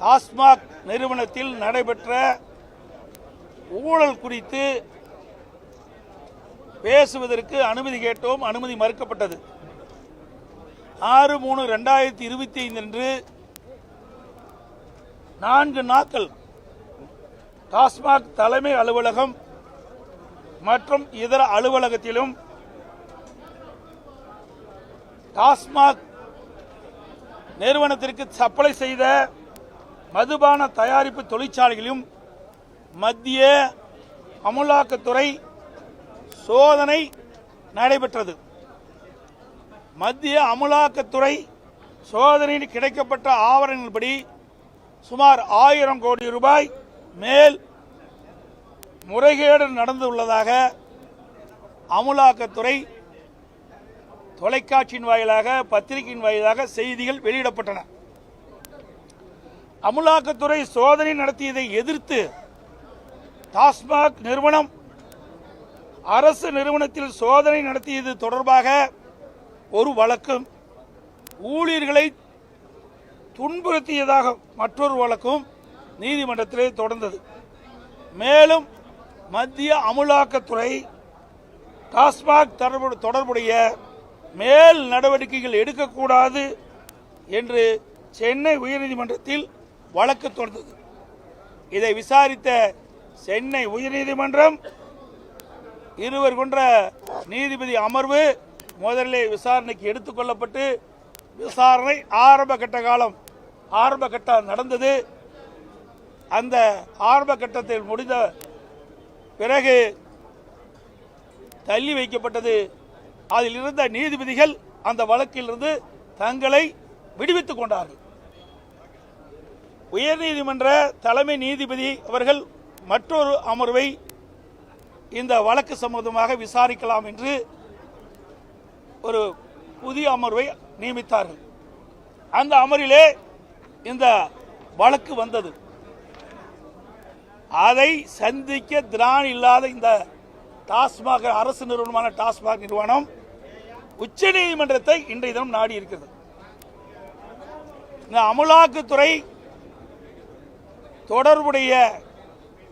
டாஸ்மாக் நிறுவனத்தில் நடைபெற்ற ஊழல் குறித்து பேசுவதற்கு அனுமதி கேட்டோம். அனுமதி மறுக்கப்பட்டது. ஆறு மூணு ரெண்டாயிரத்தி இருபத்தி ஐந்து அன்று நான்கு நாட்கள் டாஸ்மாக் தலைமை அலுவலகம் மற்றும் இதர அலுவலகத்திலும் டாஸ்மாக் நிறுவனத்திற்கு சப்ளை செய்த மதுபான தயாரிப்பு தொழிற்சாலைகளிலும் மத்திய அமலாக்கத்துறை சோதனை நடைபெற்றது. மத்திய அமலாக்கத்துறை சோதனையில் கிடைக்கப்பட்ட ஆவணங்களின்படி சுமார் ஆயிரம் கோடி ரூபாய் மேல் முறைகேடு நடந்துள்ளதாக அமலாக்கத்துறை தொலைக்காட்சியின் வாயிலாக பத்திரிகையின் வாயிலாக செய்திகள் வெளியிடப்பட்டன. அமலாக்கத்துறை சோதனை நடத்தியதை எதிர்த்து டாஸ்மாக் நிறுவனம் அரசு நிறுவனத்தில் சோதனை நடத்தியது தொடர்பாக ஒரு வழக்கும் ஊழியர்களை துன்புறுத்தியதாக மற்றொரு வழக்கும் நீதிமன்றத்திலே தொடர்ந்தது. மேலும் மத்திய அமலாக்கத்துறை டாஸ்மாக் தொடர்பு- தொடர்புடைய மேல் நடவடிக்கைகள் எடுக்கக்கூடாது என்று சென்னை உயர்நீதிமன்றத்தில் வழக்கு தொடர்ந்தது இதை விசாரித்த சென்னை உயர்நீதிமன்றம் இருவர் கொன்ற நீதிபதி அமர்வு முதலில் விசாரணைக்கு எடுத்துக்கொள்ளப்பட்டு விசாரணை ஆரம்ப கட்ட காலம் ஆரம்ப கட்டம் நடந்தது. அந்த ஆரம்ப கட்டத்தில் முடிந்த பிறகு தள்ளி வைக்கப்பட்டது. அதில் இருந்த நீதிபதிகள் அந்த வழக்கிலிருந்து தங்களை விடுவித்துக் கொண்டார்கள். உயர்நீதிமன்ற தலைமை நீதிபதி அவர்கள் மற்றொரு அமர்வை இந்த வழக்கு சம்பந்தமாக விசாரிக்கலாம் என்று ஒரு புதிய அமர்வை நியமித்தார்கள். அந்த அமரிலே இந்த வழக்கு வந்தது. அதை சந்திக்க திராணி இல்லாத இந்த டாஸ்மாக அரசு நிறுவனமான டாஸ்மாக் நிறுவனம் உச்ச நீதிமன்றத்தை இன்றைய தினம் நாடி இருக்கிறது இந்த அமலாக்கத்துறை தொடர்புடைய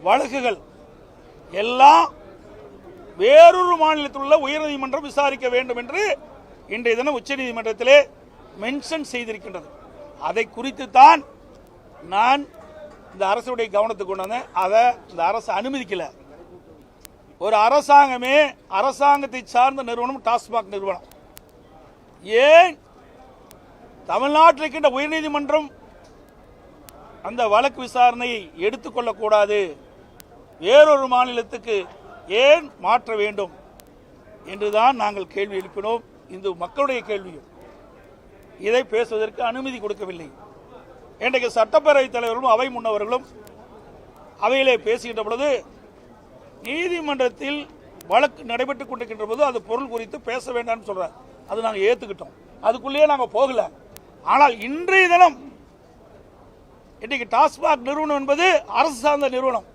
வழக்குகள் எல்லாம் வேறொரு மாநிலத்தில் உள்ள உயர்நீதிமன்றம் விசாரிக்க வேண்டும் என்று இன்றைய தினம் உச்சநீதிமன்றத்திலே மென்ஷன் செய்திருக்கின்றது. அதை குறித்து தான் நான் இந்த அரசுடைய கவனத்துக்கு கொண்டு வந்தேன். அதை இந்த அரசு அனுமதிக்கலை. ஒரு அரசாங்கமே அரசாங்கத்தை சார்ந்த நிறுவனம் டாஸ்மாக் நிறுவனம். ஏன்? தமிழ்நாட்டில் இருக்கின்ற உயர்நீதிமன்றம் அந்த வழக்கு விசாரணையை எடுத்துக்கொள்ளக்கூடாது. வேறொரு மாநிலத்துக்கு ஏன் மாற்ற வேண்டும் என்றுதான் நாங்கள் கேள்வி எழுப்பினோம். இந்த மக்களுடைய கேள்வியும். இதை பேசுவதற்கு அனுமதி கொடுக்கவில்லை. இன்றைக்கு சட்டப்பேரவைத் தலைவர்களும் அவை முன்னவர்களும் அவையிலே பேசுகின்ற பொழுது நீதிமன்றத்தில் வழக்கு நடைபெற்றுக் கொண்டிருக்கின்ற போது அது பொருள் குறித்து பேச வேண்டாம்னு சொல்றார். அது நாங்கள் ஏற்றுக்கிட்டோம் அதுக்குள்ளேயே நாங்கள் போகல. ஆனால் இன்றைய தினம் இன்றைக்கு டாஸ்மாக் நிறுவனம் என்பது அரசு சார்ந்த நிறுவனம்.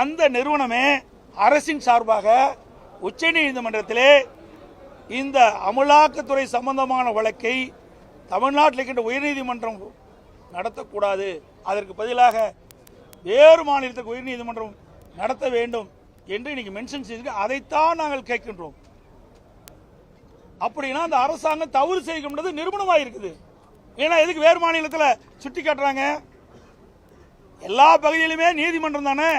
அந்த நிறுவனமே அரசின் சார்பாக உச்ச நீதிமன்றத்திலே இந்த அமலாக்கத்துறை சம்பந்தமான வழக்கை தமிழ்நாட்டில் இருக்கின்ற உயர்நீதிமன்றம் நடத்தக்கூடாது. அதற்கு பதிலாக வேறு மாநிலத்துக்கு உயர்நீதிமன்றம் நடத்த வேண்டும் என்று இன்னைக்கு மென்ஷன் செய்திருக்கு. அதைத்தான் நாங்கள் கேட்கின்றோம். அப்படின்னா அந்த அரசாங்கம் தவறு செய்கின்றது நிறுவனமாக இருக்குது ஏன்னா எதுக்கு வேறு மாநிலத்தில் சுட்டி காட்டுறாங்க? எல்லா பகுதியிலுமே நீதிமன்றம் தானே?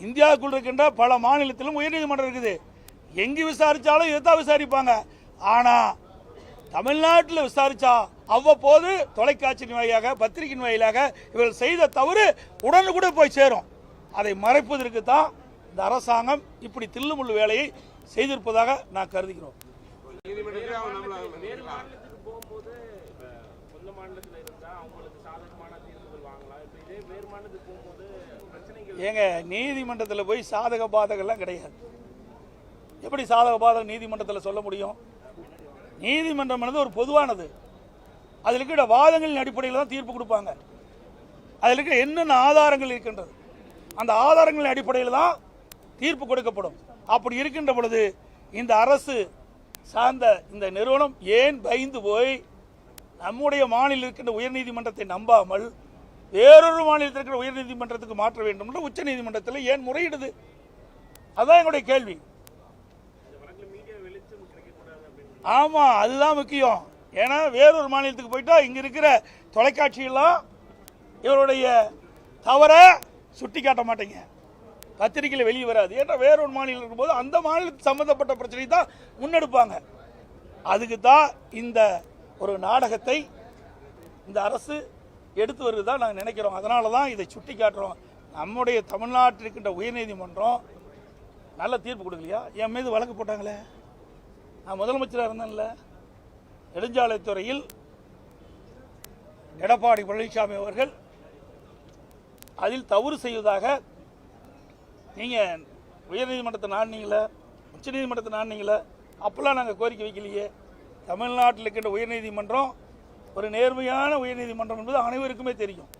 இந்தியாவுக்குள் இருக்கின்ற பல மாநிலத்திலும் உயர்நீதிமன்றம் இருக்குது. எங்கு விசாரித்தாலும் இதுதான் விசாரிப்பாங்க. ஆனால் தமிழ்நாட்டில் விசாரித்தா அவ்வப்போது தொலைக்காட்சியின் வாயிலாக பத்திரிகையின் வாயிலாக இவர்கள் செய்த தவறு உடனுக்குடன் போய் சேரும். அதை மறைப்பதற்கு தான் இந்த அரசாங்கம் இப்படி தில்லுமுள்ளு வேலையை செய்திருப்பதாக நான் கருதுகிறோம் நீதிமன்றத்திலே அவன் நம்மள வேறு மாநிலத்துக்கு போகும்போது இப்ப சொந்த மாநிலத்தில் இருந்தா அவங்களுக்கு சாதகமான தீர்ப்புகள் வாங்கலாம் இப்ப இதே வேறு மாநிலத்துக்கு போகும்போது பிரச்சனைகள் ஏங்க நீதிமன்றத்தில் போய் சாதக பாதகெல்லாம் கிடையாது. எப்படி சாதக பாதகம் நீதிமன்றத்தில் சொல்ல முடியும்? நீதிமன்றம் என்பது ஒரு பொதுவானது. அதில் இருக்கிற வாதங்களின் அடிப்படையில் தான் தீர்ப்பு கொடுப்பாங்க. அதில் இருக்கிற என்னென்ன ஆதாரங்கள் இருக்கின்றது? அந்த ஆதாரங்களின் அடிப்படையில் தான் தீர்ப்பு கொடுக்கப்படும். அப்படி இருக்கின்ற பொழுது இந்த அரசு சார்ந்த இந்த நிறுவனம் ஏன் பயந்து போய் நம்முடைய மாநிலம் இருக்கின்ற உயர்நீதிமன்றத்தை நம்பாமல் வேறொரு மாநிலத்தில் இருக்கிற உயர்நீதிமன்றத்துக்கு மாற்ற வேண்டும் என்று உச்ச நீதிமன்றத்தில் ஏன் முறையிடுது? அதுதான் எங்களுடைய கேள்வி. ஆமா அதுதான் முக்கியம். ஏன்னா வேறொரு மாநிலத்துக்கு போயிட்டா இங்க இருக்கிற தொலைக்காட்சியெல்லாம் இவருடைய தவற சுட்டி காட்ட மாட்டேங்க. பத்திரிகையில் வெளியே வராது. ஏன்னா வேறொரு மாநிலம் இருக்கும்போது அந்த மாநிலத்துக்கு சம்பந்தப்பட்ட பிரச்சனை தான் முன்னெடுப்பாங்க. அதுக்கு தான் இந்த ஒரு நாடகத்தை இந்த அரசு எடுத்து வருவதா நாங்கள் நினைக்கிறோம். அதனால தான் இதை சுட்டி காட்டுறோம். நம்முடைய தமிழ்நாட்டில் இருக்கின்ற உயர்நீதிமன்றம் நல்ல தீர்ப்பு கொடுக்கலையா? என் மீது வழக்கு போட்டாங்களே? நான் முதலமைச்சராக இருந்தேன்ல. நெடுஞ்சாலைத்துறையில் எடப்பாடி பழனிசாமி அவர்கள் அதில் தவறு செய்வதாக நீங்கள் உயர்நீதிமன்றத்தை நாடினீங்களே உச்சநீதிமன்றத்தை நாடினீங்களே அப்போல்லாம் நாங்கள் கோரிக்கை வைக்கலையே. தமிழ்நாட்டில் இருக்கின்ற உயர்நீதிமன்றம் ஒரு நேர்மையான உயர்நீதிமன்றம் என்பது அனைவருக்குமே தெரியும்.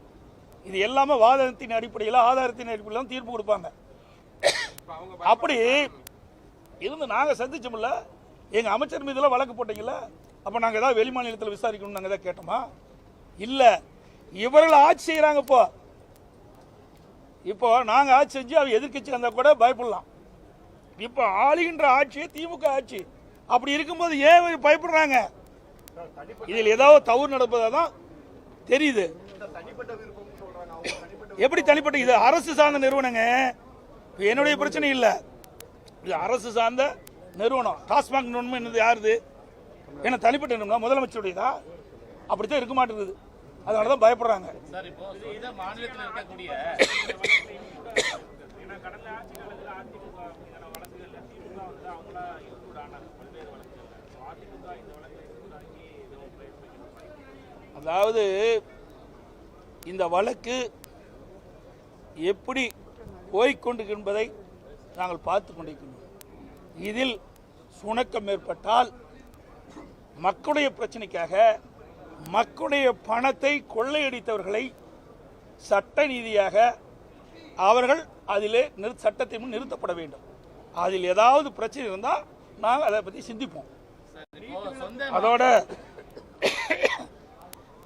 இது எல்லாமே வாதத்தின் அடிப்படையில் ஆதாரத்தின் அடிப்படையில் தான் தீர்ப்பு கொடுப்பாங்க. அப்படி இருந்து நாங்கள் சந்திச்சோம்ல எங்கள் அமைச்சர் மீதெல்லாம் வழக்கு போட்டீங்களா அப்போ நாங்கள் ஏதாவது வெளி மாநிலத்தில் விசாரிக்கணும்னு நாங்கள் ஏதாவது கேட்டோமா? இல்லை. இவர்கள் ஆட்சி செய்கிறாங்க இப்போ. இப்போ நாங்கள் ஆட்சி செஞ்சு அவ எதிர்க்கட்சி வந்தால் கூட பயப்படலாம். இப்போ ஆளுகின்ற ஆட்சியே திமுக ஆட்சி. அப்படி இருக்கும்போது ஏன் பயப்படுறாங்க? இதில் ஏதாவது தவறு நடப்பதாக தான் தெரியுது. எப்படி தனிப்பட்ட இது அரசு சார்ந்த நிறுவனங்க. என்னுடைய பிரச்சனை இல்லை. இது அரசு சார்ந்த நிறுவனம். டாஸ்மாக் நிறுவனம் என்னது யாருது? என்ன தனிப்பட்ட நிறுவனம் முதலமைச்சருடையதா? அப்படித்தான் இருக்க மாட்டேங்குது. அதனால தான் பயப்படுறாங்க. சார் அதாவது இந்த வழக்கு எப்படி போய்க்கொண்டு என்பதை நாங்கள் பார்த்து கொண்டிருக்கின்றோம். இதில் சுணக்கம் ஏற்பட்டால் மக்களுடைய பிரச்சனைக்காக மக்களுடைய பணத்தை கொள்ளையடித்தவர்களை சட்ட ரீதியாக அவர்கள் அதிலே நிறு சட்டத்தின் முன் நிறுத்தப்பட வேண்டும். அதில் ஏதாவது பிரச்சனை இருந்தால் நாங்கள் அதை பற்றி சிந்திப்போம். அதோட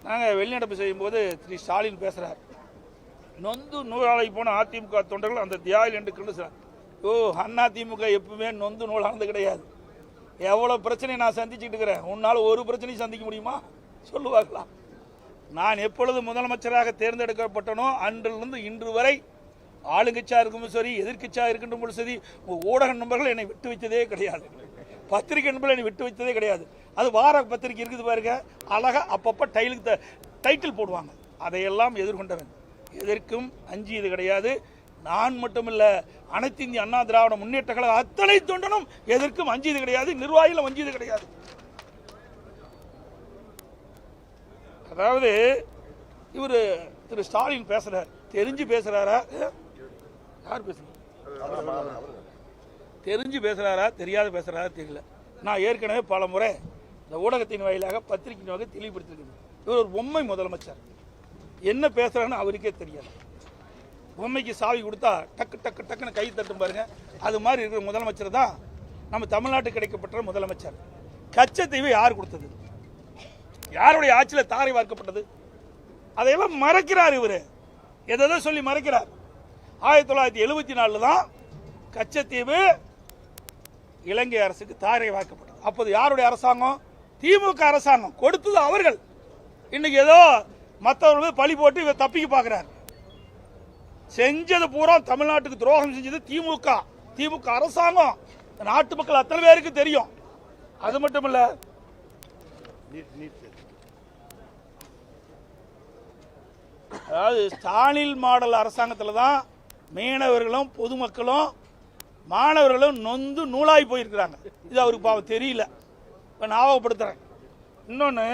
நாங்கள் வெளிநடப்பு செய்யும்போது திரு ஸ்டாலின் பேசுகிறார் நொந்து நூலாளி போன அதிமுக தொண்டர்கள் அந்த தியாயில் என்று கண்டு ஓ அண்ணா திமுக எப்பவுமே நொந்து நூலானது கிடையாது. எவ்வளோ பிரச்சனையை நான் சந்திச்சுட்டு இருக்கிறேன். உன்னால் ஒரு பிரச்சனையும் சந்திக்க முடியுமா? சொல்லுவாங்களா நான் எப்பொழுது முதலமைச்சராக தேர்ந்தெடுக்கப்பட்டனோ அன்றிலிருந்து இன்று வரை ஆளுங்கட்சியாக இருக்கும் சரி எதிர்கட்சியாக இருக்கின்ற சரி உங்கள் ஊடக நண்பர்கள் என்னை விட்டு வைத்ததே கிடையாது. பத்திரிகை என்பதில் என்னை விட்டு வைத்ததே கிடையாது. அது வார பத்திரிகை இருக்குது பாருங்க. அழகாக அப்பப்போ டைலுக்கு த- டைட்டில் போடுவாங்க. அதையெல்லாம் எதிர்கொண்டவன். எதற்கும் அஞ்சியது கிடையாது. நான் மட்டுமில்ல அனைத்து இந்திய அண்ணா திராவிட முன்னேற்ற கழக அத்தனை தொண்டனும் எதற்கும் அஞ்சியது கிடையாது. நிர்வாகிகளும் அஞ்சியது கிடையாது. அதாவது இவர் திரு ஸ்டாலின் பேசுறார். தெரிஞ்சு பேசுறாரா? யார் பேசுறாரு தெரிஞ்சு பேசுகிறாரா தெரியாத பேசுகிறாரா தெரியல. நான் ஏற்கனவே பல முறை இந்த ஊடகத்தின் வாயிலாக பத்திரிகையின் வகை தெளிவுபடுத்திருக்கேன் இவர் ஒரு பொம்மை முதலமைச்சர். என்ன பேசுகிறாங்கன்னு அவருக்கே தெரியாது. பொம்மைக்கு சாவி கொடுத்தா டக்கு டக்கு டக்குன்னு கை தட்டும் பாருங்க. அது மாதிரி இருக்கிற முதலமைச்சர் தான் நம்ம தமிழ்நாட்டுக்கு கிடைக்கப்பட்ட முதலமைச்சர். கச்சத்தீவு யார் கொடுத்தது? யாருடைய ஆட்சியில் தாரை வார்க்கப்பட்டது? அதையெல்லாம் மறைக்கிறார் இவர். எதை சொல்லி மறைக்கிறார். ஆயிரத்தி தொள்ளாயிரத்தி எழுபத்தி நாலில் தான் கச்சத்தீவு இலங்கை அரசுக்கு தாரை வாக்கப்பட்டது. அப்போது யாருடைய அரசாங்கம்? திமுக அரசாங்கம். கொடுத்தது அவர்கள். இன்னைக்கு ஏதோ மற்றவர்கள் பழி போட்டு இவர் தப்பிக்க பார்க்கிறார். செஞ்சது பூரா தமிழ்நாட்டுக்கு துரோகம் செஞ்சது திமுக. திமுக அரசாங்கம். நாட்டு மக்கள் அத்தனை பேருக்கு தெரியும். அது மட்டும் இல்ல அதாவது ஸ்டாலின் மாடல் அரசாங்கத்தில் தான் மீனவர்களும் பொதுமக்களும் மாணவர்களும் நொந்து நூலாய் போயிருக்கிறாங்க. இது அவருக்கு பாவம் தெரியல. இப்போ ஞாபகப்படுத்துகிறேன் இன்னொன்று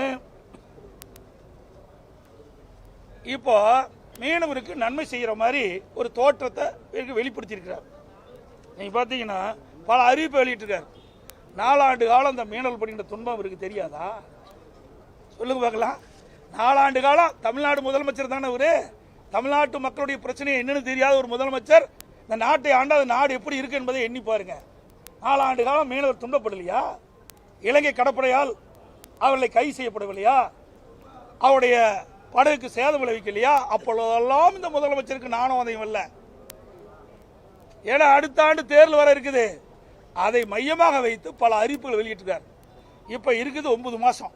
இப்போ மீனவருக்கு நன்மை செய்கிற மாதிரி ஒரு தோற்றத்தை வெளிப்படுத்தியிருக்கிறார். நீங்கள் பார்த்தீங்கன்னா பல அறிவிப்பை வெளியிட்டிருக்காரு. நாலாண்டு காலம் அந்த மீனவர் படுகின்ற துன்பம் அவருக்கு தெரியாதா? சொல்லுங்க பார்க்கலாம். நாலாண்டு காலம் தமிழ்நாடு முதலமைச்சர் தானே அவரு தமிழ்நாட்டு மக்களுடைய பிரச்சனை என்னன்னு தெரியாத ஒரு முதலமைச்சர் இந்த நாட்டை ஆண்ட அந்த நாடு எப்படி இருக்கு என்பதை எண்ணி பாருங்க. நாலாண்டு காலம் மீனவர் துன்பப்படலையா? இலங்கை கடற்படையால் அவர்களை கைது செய்யப்படவில்லையா? அவருடைய படகுக்கு சேதம் விளைவிக்கலையா? அப்பொழுதெல்லாம் இந்த முதலமைச்சருக்கு நானும் அதையும் இல்லை ஏன்னா அடுத்த ஆண்டு தேர்தல் வர இருக்குது. அதை மையமாக வைத்து பல அறிவிப்புகள் வெளியிட்டிருக்கார். இப்போ இருக்குது ஒன்பது மாதம்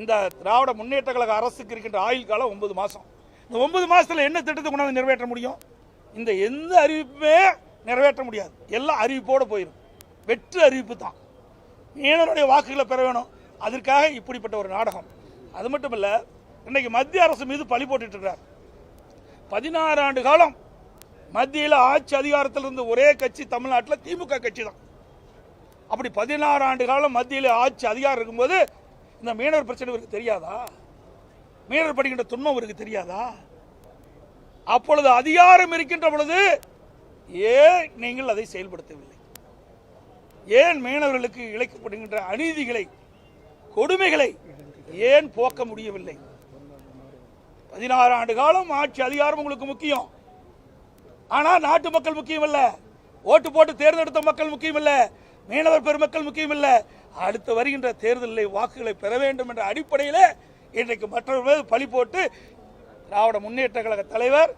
இந்த திராவிட முன்னேற்ற கழக அரசுக்கு இருக்கின்ற ஆயுள் காலம் ஒன்பது மாதம் இந்த ஒன்பது மாதத்தில் என்ன திட்டத்தை கொண்டாந்து நிறைவேற்ற முடியும்? இந்த எந்த அறிவிப்புமே நிறைவேற்ற முடியாது. எல்லாம் அறிவிப்போடு போயிடும் வெற்று அறிவிப்பு தான். மீனவருடைய வாக்குகளை பெற வேணும். அதற்காக இப்படிப்பட்ட ஒரு நாடகம். அது மட்டும் இல்லை இன்றைக்கு மத்திய அரசு மீது பழி போட்டுட்டு பதினாறு ஆண்டு காலம் மத்தியில் ஆட்சி அதிகாரத்தில் இருந்த ஒரே கட்சி தமிழ்நாட்டில் திமுக கட்சி தான். அப்படி பதினாறு ஆண்டு காலம் மத்தியில் ஆட்சி அதிகாரம் இருக்கும்போது இந்த மீனவர் பிரச்சனை இவருக்கு தெரியாதா? மீனவர் படிக்கின்ற துன்பம் இவருக்கு தெரியாதா? அப்பொழுது அதிகாரம் இருக்கின்ற பொழுது ஏன் நீங்கள் அதை செயல்படுத்தவில்லை? ஏன் மீனவர்களுக்கு இழைக்கப்படுகின்ற அநீதிகளை கொடுமைகளை ஏன் போக்க முடியவில்லை? பதினாறு ஆண்டு காலம் ஆட்சி அதிகாரம் உங்களுக்கு முக்கியம். ஆனால் நாட்டு மக்கள் முக்கியம் இல்ல ஓட்டு போட்டு தேர்ந்தெடுத்த மக்கள் முக்கியம் இல்ல மீனவர் பெருமக்கள் முக்கியம் இல்ல அடுத்து வருகின்ற தேர்தலில் வாக்குகளை பெற வேண்டும் என்ற அடிப்படையில் இன்றைக்கு மற்றவர்கள் பழி போட்டு திராவிட முன்னேற்ற கழக தலைவர்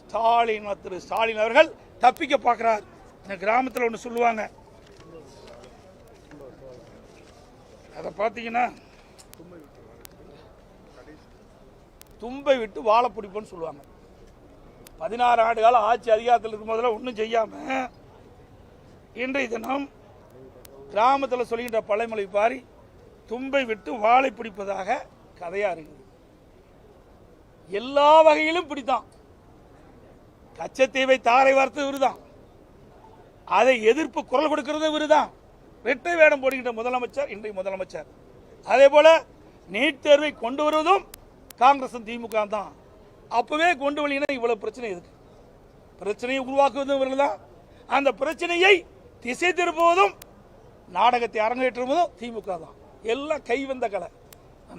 ஸ்டாலின் திரு. ஸ்டாலின் அவர்கள் தப்பிக்க பார்க்கிறார். இந்த கிராமத்தில் ஒன்று சொல்லுவாங்க. அதை பார்த்தீங்கன்னா தும்பை விட்டு வாழை பிடிப்போன்னு சொல்லுவாங்க. பதினாறு ஆண்டு காலம் ஆட்சி அதிகாரத்தில் இருக்கும் போதெல்லாம் ஒன்றும் செய்யாமல் இன்றைய தினம் கிராமத்தில் சொல்கின்ற பழைமொழி பாரி தும்பை விட்டு வாழை பிடிப்பதாக கதையாக இருக்குது. எல்லா வகையிலும் பிடித்தான் கச்சத்தீவை தாரை வார்த்து இவருதான். அதை எதிர்ப்பு குரல் கொடுக்கிறது இவருதான். ரெட்டை வேடம் போடுகின்ற முதலமைச்சர் இன்றைய முதலமைச்சர். அதே போல நீட் தேர்வை கொண்டு வருவதும் காங்கிரசும் திமுக தான். அப்பவே கொண்டு வழியினா இவ்வளவு பிரச்சனை இருக்கு பிரச்சனையை உருவாக்குவதும் இவர்கள் தான் அந்த பிரச்சனையை திசை திருப்புவதும் நாடகத்தை அரங்கேற்றுவதும் திமுக தான் எல்லாம் கைவந்த கலை.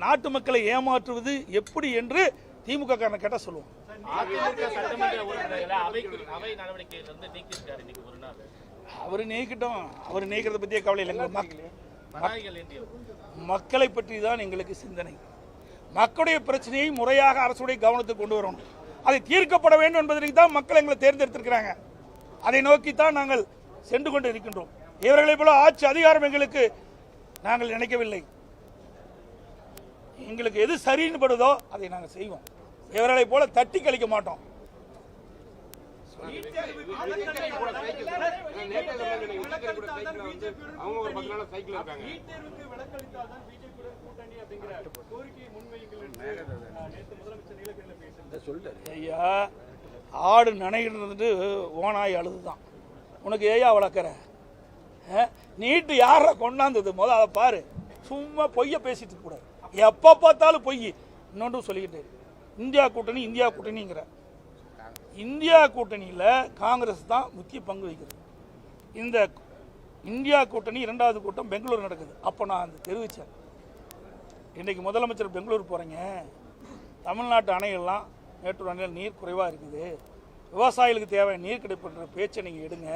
நாட்டு மக்களை ஏமாற்றுவது எப்படி என்று திமுக காரனை கேட்டால் சொல்லுவோம் அவர் நீக்கட்டும். அவர் நீக்கிறத பற்றியே கவலை இல்லைங்க. மக்களை பற்றி தான் எங்களுக்கு சிந்தனை. மக்களுடைய பிரச்சனையை முறையாக அரசுடைய கவனத்துக்கு கொண்டு வரணும். அதை தீர்க்கப்பட வேண்டும் என்பதற்கு தான் மக்கள் எங்களை தேர்ந்தெடுத்திருக்கிறாங்க. அதை நோக்கி தான் நாங்கள் சென்று கொண்டு இருக்கின்றோம். இவர்களைப் போல ஆட்சி அதிகாரம் எங்களுக்கு நாங்கள் நினைக்கவில்லை. எங்களுக்கு எது சரின்னு படுதோ அதை நாங்கள் செய்வோம். இவர்களைப் போல தட்டி கழிக்க மாட்டோம். ஐயா ஆடு நனைகிறது ஓனாய் அழுதுதான். உனக்கு ஏயா வளர்க்குற? நீட்டு யார கொண்டாந்தது? முதல் அதை பாரு. சும்மா பொய்ய பேசிட்டு கூடாது எப்போ பார்த்தாலும் பொய். இன்னொன்றும் சொல்லிக்கிட்டு இந்தியா கூட்டணி இந்தியா கூட்டணிங்கிற. இந்தியா கூட்டணியில் காங்கிரஸ் தான் முக்கிய பங்கு வகிக்கிறது இந்த இந்தியா கூட்டணி இரண்டாவது கூட்டம் பெங்களூர் நடக்குது. அப்போ நான் அந்த தெரிவித்தேன் இன்றைக்கு முதலமைச்சர் பெங்களூர் போகிறீங்க தமிழ்நாட்டு அணைகள்லாம் மேட்டூர் அணையில் நீர் குறைவாக இருக்குது. விவசாயிகளுக்கு தேவையான நீர் கிடைப்புன்ற பேச்சை நீங்கள் எடுங்க.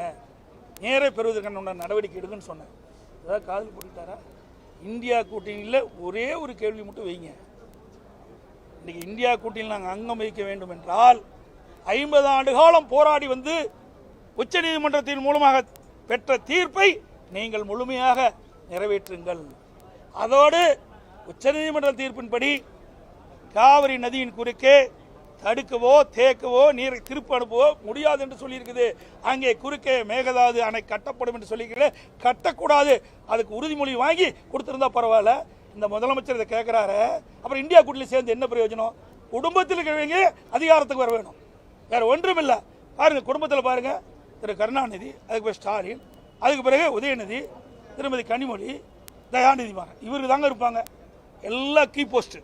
நேரே பெறுவதற்கான உண்டான நடவடிக்கை எடுங்கன்னு சொன்னேன். ஏதாவது காதல் போட்டுக்கிட்டாரா? இந்தியா கூட்டணியில் ஒரே ஒரு கேள்வி மட்டும் வைங்க. இன்றைக்கி இந்தியா கூட்டணியில் நாங்கள் அங்கம் வைக்க வேண்டும் என்றால் ஐம்பது ஆண்டு காலம் போராடி வந்து உச்சநீதிமன்றத்தின் மூலமாக பெற்ற தீர்ப்பை நீங்கள் முழுமையாக நிறைவேற்றுங்கள். அதோடு உச்சநீதிமன்ற தீர்ப்பின்படி காவிரி நதியின் குறுக்கே தடுக்கவோ தேக்கவோ நீரை திருப்பி அனுப்பவோ முடியாது என்று சொல்லியிருக்குது. அங்கே குறுக்கே மேகதாது அணை கட்டப்படும் என்று சொல்லியிருக்கீங்க கட்டக்கூடாது. அதுக்கு உறுதிமொழி வாங்கி கொடுத்துருந்தா பரவாயில்ல. இந்த முதலமைச்சர் இதை கேட்குறாரு. அப்புறம் இந்தியா கூட்டில் சேர்ந்து என்ன பிரயோஜனம்? குடும்பத்தில் இருக்கிறவங்க அதிகாரத்துக்கு வர வேணும். வேறு ஒன்றும் இல்லை. பாருங்கள் குடும்பத்தில் பாருங்க. திரு கருணாநிதி அதுக்கு பிறகு ஸ்டாலின் அதுக்கு பிறகு உதயநிதி திருமதி கனிமொழி தயாநிதி மாறன். இவருக்கு தாங்க இருப்பாங்க. எல்லா கீ போஸ்ட்டு.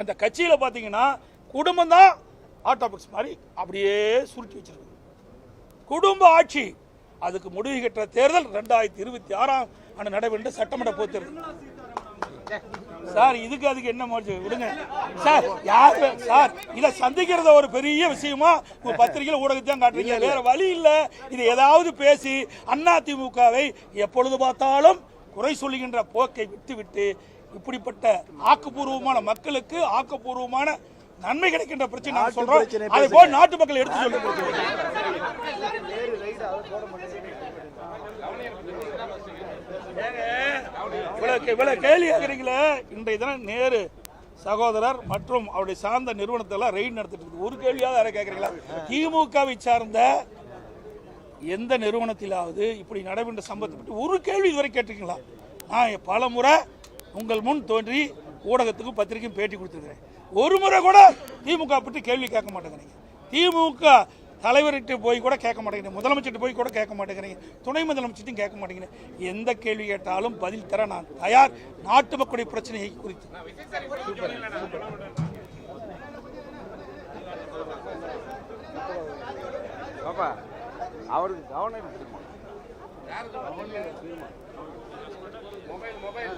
அந்த கட்சியில் பார்த்தீங்கன்னா குடும்பம் தான் ஆட்டோபிக்ஸ் மாதிரி அப்படியே சுருட்டி வச்சிருக்கு குடும்ப ஆட்சி அதுக்கு முடிவு கட்டுற தேர்தல் ரெண்டாயிரத்தி இருபத்தி ஆறாம் ஆண்டு நடைபெற்ற சட்டமன்ற பொது தேர்தல். சார் இதுக்கு அதுக்கு என்ன முடிச்சு விடுங்க. சார் யார் சார் இதை சந்திக்கிறத ஒரு பெரிய விஷயமா பத்திரிகையில் ஊடகத்தையும் காட்டுறீங்க. வேற வழி இல்ல. இது ஏதாவது பேசி அண்ணா திமுகவை எப்பொழுது பார்த்தாலும் குறை சொல்லுகின்ற போக்கை விட்டுவிட்டு இப்படிப்பட்ட ஆக்கப்பூர்வமான மக்களுக்கு ஆக்கப்பூர்வமான நன்மை கிடைக்கின்ற பிரச்சனை நாங்க சொல்றோம். அதை போய் நாட்டு மக்கள் எடுத்து சொல்லுங்க. இவ்வளவு இவ்வளவு கேள்வி கேட்குறீங்களே இன்றைய தினம் நேரு சகோதரர் மற்றும் அவருடைய சார்ந்த நிறுவனத்தை எல்லாம் ரெய்டு நடத்திட்டு இருக்குது. ஒரு கேள்வியாவது யாரை கேட்குறீங்களா திமுகவை சார்ந்த எந்த நிறுவனத்திலாவது இப்படி நடைபெற்ற சம்பவத்தை பற்றி ஒரு கேள்வி இதுவரை கேட்டிருக்கீங்களா? நான் பல முறை உங்கள் முன் தோன்றி ஊடகத்துக்கும் பத்திரிக்கையும் பேட்டி கொடுத்துருக்கிறேன். ஒரு முறை கூட திமுக பற்றி கேள்வி கேட்க மாட்டேங்கிறீங்க. திமுக தலைவர்கிட்ட போய் கூட கேட்க மாட்டேங்கிறீங்க. முதலமைச்சர்கிட்ட போய் கூட கேட்க மாட்டேங்கிறீங்க. துணை முதலமைச்சர்ட்டையும் கேட்க மாட்டேங்கிறீங்க. எந்த கேள்வி கேட்டாலும் பதில் தர நான் தயார். நாட்டு மக்களுடைய பிரச்சனையை குறித்து. பாப்பா அவருக்கு கவனம் மொபைல் மொபைல்.